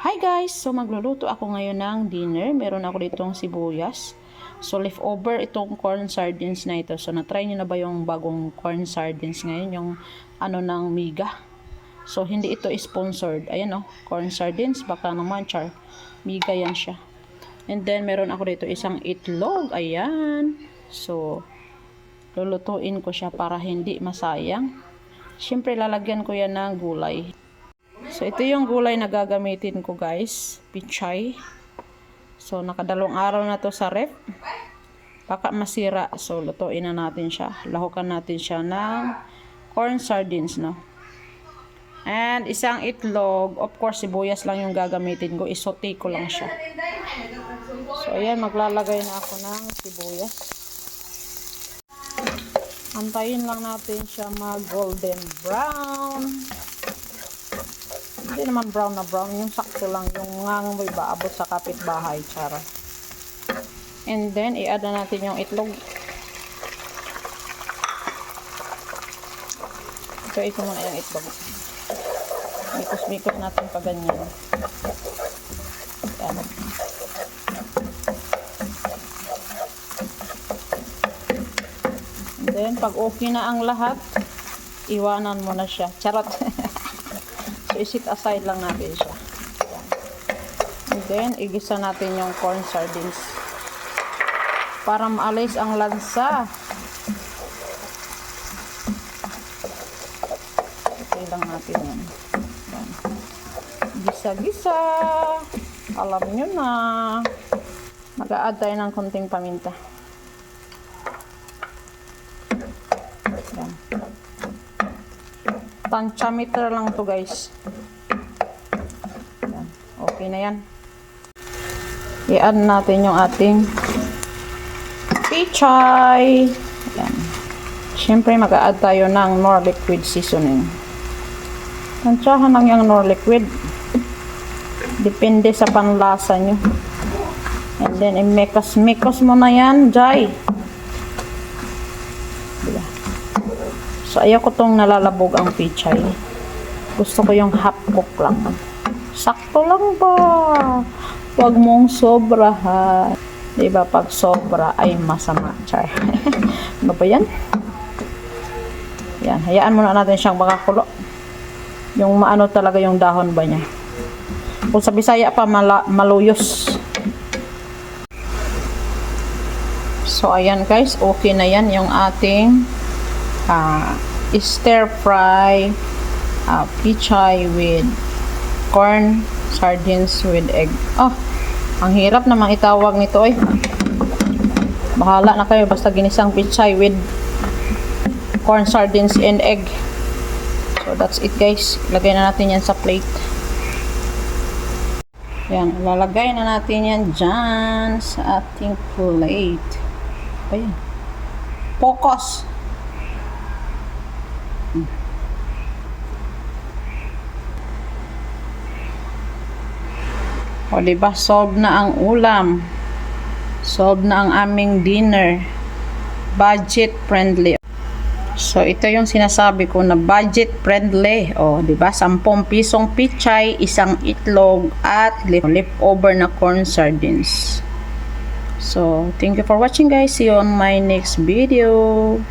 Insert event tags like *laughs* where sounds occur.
Hi guys! So magluluto ako ngayon ng dinner. Meron ako ditong sibuyas. So leftover itong corn sardines na ito. So na-try niyo na ba yung bagong corn sardines ngayon? Yung ano ng miga. So hindi ito sponsored. Ayan oh, corn sardines. Baka naman char. Miga yan siya. And then meron ako dito isang itlog. Ayan. So lulutuin ko siya para hindi masayang. Siyempre lalagyan ko yan ng gulay. So, ito yung gulay na gagamitin ko, guys. Pichay. So, nakadalawang araw na to sa ref. Baka masira. So, lutuin na natin siya. Lahukan natin siya ng corn sardines, no? And, isang itlog. Of course, sibuyas lang yung gagamitin ko. Isote ko lang siya. So, ayan. Maglalagay na ako ng sibuyas. Antayin lang natin siya mag golden brown. Hindi naman brown na brown. Yung sakto lang. Yung ngangamoy ba abot sa kapitbahay. Chara. And then, i-add na natin yung itlog. Ito, ito muna yung itlog. Mikos-mikos natin pa ganyan. Yan. Then, pag okay na ang lahat, iwanan mo na siya. Charot. *laughs* So, isit aside lang natin siya. Ayan. And then, igisa natin yung corn sardines. Para maalis ang lansa. Okay lang natin yan. Ayan. Gisa-gisa. Alam nyo na. Mag-a-add tayo ng konting paminta. Ayan. Tantiameter lang to guys. Yan. Okay na yan. I-add natin yung ating pichay. Yan. Siyempre mag-a-add tayo ng nor liquid seasoning. Tansyahan lang yung nor liquid. Depende sa panlasa nyo. And then, i-mekos-mekos mo na yan, Jai. Diba? So, ayaw ko tong nalalabog ang pichay. Gusto ko yung half cook lang. Sakto lang ba? Huwag mong sobrahan. Diba, pag sobra ay masama. Char. *laughs* ano ba yan? Yan, hayaan muna natin siyang makakulo. Yung maano talaga yung dahon ba niya. Kung sa Bisaya pa, mala, maluyos. So, ayan guys, okay na yan yung ating uh, stir fry uh, pichay with corn sardines with egg. Oh, ang hirap namang itawag nito eh. Bahala na kayo basta ginisang pichay with corn sardines and egg. So that's it guys. Lagay na natin yan sa plate. Yan, lalagay na natin yan dyan sa ating plate. Ayan. Focus! O, diba? Solve na ang ulam. Solve na ang aming dinner. Budget friendly. So, ito yung sinasabi ko na budget friendly. O, diba? 10 pisong pichay, isang itlog, at leftover na corn sardines. So, thank you for watching guys. See you on my next video.